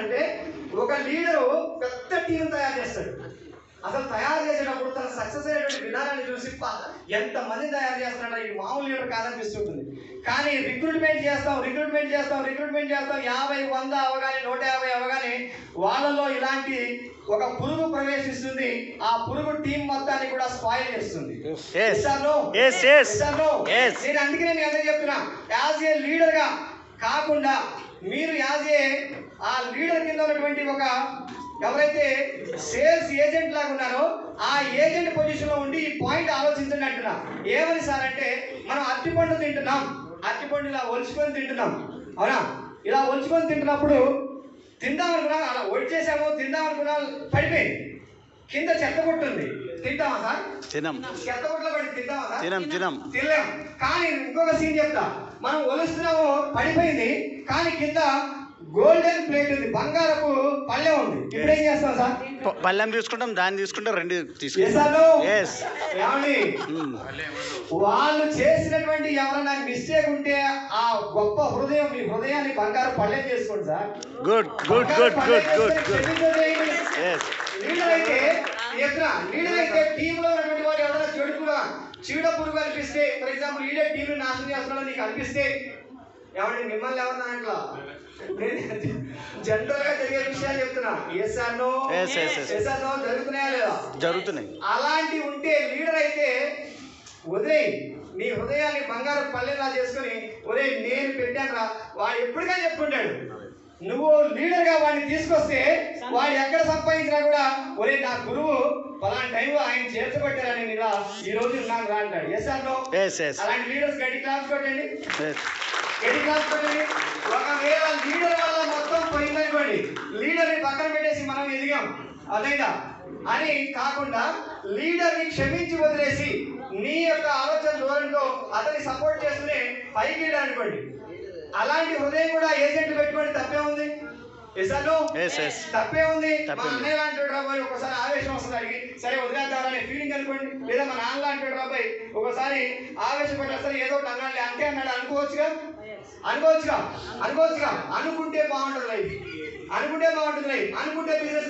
చెప్తున్నానంటే ఒక లీడరు పెద్ద టీం తయారు చేస్తాడు. అసలు తయారు చేసేటప్పుడు తన సక్సెస్ అయినటువంటి విధానాన్ని చూసి "పా, ఎంత మంది తయారు చేస్తున్నాడు ఈ మామూలు లీడర్ కాదనిపిస్తుంటుంది. కానీ రిక్రూట్మెంట్ చేస్తాం రిక్రూట్మెంట్ చేస్తాం రిక్రూట్మెంట్ చేస్తాం యాభై వంద అవగానే నూట యాభై అవగానే వాళ్ళలో ఇలాంటి ఒక పురుగు ప్రవేశిస్తుంది. ఆ పురుగు టీం మొత్తాన్ని కూడా స్పాయిల్ చేస్తుంది. నేను అందుకే నేను చెప్తున్నా. యాజ్ ఏ లీడర్గా కాకుండా మీరు యాజ్ ఏ ఆ లీడర్ కింద ఉన్నటువంటి ఒక ఎవరైతే సేల్స్ ఏజెంట్ లాగా ఉన్నారో ఆ ఏజెంట్ పొజిషన్లో ఉండి ఈ పాయింట్ ఆలోచించండి అంటున్నా. ఏమని సార్ అంటే మనం అరటిపండు తింటున్నాం. అరటిపండు ఇలా ఒలుచుకొని తింటున్నాం. అవునా? ఇలా ఒలుచుకొని తింటున్నప్పుడు తిందాం అనుకున్నాం అలా ఒడిచేసాము తిందాం అనుకున్నాం పడిపోయింది. కింద చెత్త కొట్టుంది. తింటామా సార్? తినం. చెత్త కొట్లో పడి తినం తినం. తినలేం కానీ ఇంకొక సీన్ చెప్తా. మనం ఒలుస్తున్నాము పడిపోయింది. కానీ కింద గోల్డెన్ ప్లేట్ ఉంది. బంగారపు పళ్ళెం ఉంది. ఇప్పుడు ఏం చేస్తాం సార్? పళ్ళెం తీసుకుంటాం దాన్ని తీసుకుంటాం రెండు తీసుకుంటాం. వాళ్ళు చేసినటువంటి ఎవరైనా మిస్టేక్ ఉంటే ఆ గొప్ప హృదయం మీ హృదయాన్ని బంగారు పళ్ళెం చేసుకోండి sir. Good good good good good leader అయితే టీమ్లో ఉన్నటువంటి వాడు ఎవరైనా చెడు కూడా చీడ పురుగు అనిపిస్తే ఫర్ ఎగ్జాంపుల్ లీడర్ టీం నాశనం చేస్తున్నాడు నీకు అనిపిస్తే ఏమండి మిమ్మల్ని ఎవరు అట్లా జనరల్గా జరిగే విషయాలు చెప్తున్నా. ఎస్ అన్నో. ఎస్ అన్నో జరుగుతున్నాయా లేదా? జరుగుతున్నాయి. అలాంటి ఉంటే లీడర్ అయితే వదిలేయి నీ హృదయాన్ని బంగారు పల్లెలా చేసుకుని ఒరే నేను పెట్టాను రా. వాడు ఎప్పటికైనా చెప్పుకుంటాడు. నువ్వు లీడర్గా వాడిని తీసుకొస్తే వాడు ఎక్కడ సంపాదించినా కూడా ఒరే నా గురువు పలానా టైంలో ఆయన చేర్చబట్టారని నేను ఇలా ఈ రోజు ఉన్నాను రా అంటాడు. ఎస్ అన్నో అలాంటి లీడర్స్ క్లాస్ క్లాస్ ఒకవేళ లీడర్ వల్ల మొత్తం పోయిందనుకోండి లీడర్ని పక్కన పెట్టేసి మనం ఎదిగాం. అని కాకుండా లీడర్ని క్షమించి వదిలేసి నీ యొక్క ఆలోచన ధోరణితో అతన్ని సపోర్ట్ చేస్తూనే పైకి అనుకోండి. అలాంటి హృదయం కూడా ఏజెంట్ పెట్టుకోండి. తప్పే ఉంది. తప్పే ఉంది. మా. అన్నయ్య లాంటి ఒకసారి ఆవేశం వస్తుంది సరే వదిలేద్దామనే ఫీలింగ్ అనుకోండి. లేదా మా నాన్న అంటాడు బాబాయ్ ఒకసారి ఆవేశపడి అసలు ఏదో ఒకటి అన్నాడు అంతే అన్నాడు అనుకోవచ్చుగా? అనుకోవచ్చుగా? అనుకోవచ్చుగా? అనుకుంటే బాగుంటుంది లైఫ్ అనుకుంటే బాగుంటుంది లైఫ్ అనుకుంటే బిజినెస్